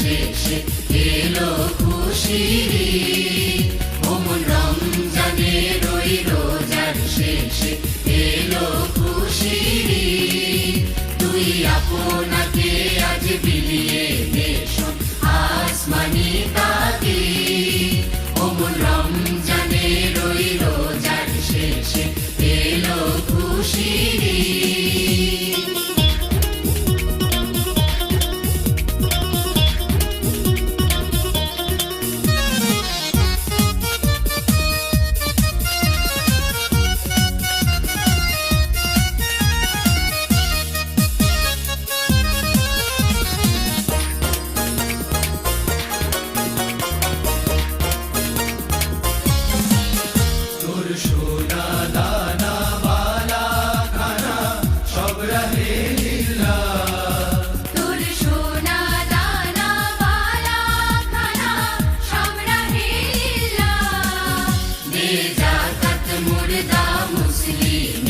শেষে এলো খুশির। ওমন রমজানের ওই রোজার শেষে এলো খুশির। তুই আপনাকে আজ বিলিয়ে দেশন আসমানি তাকে ওমন রমজানের ওই রোজার শেষে এলো খুশির। जाकत मुर्दा मुस्लिम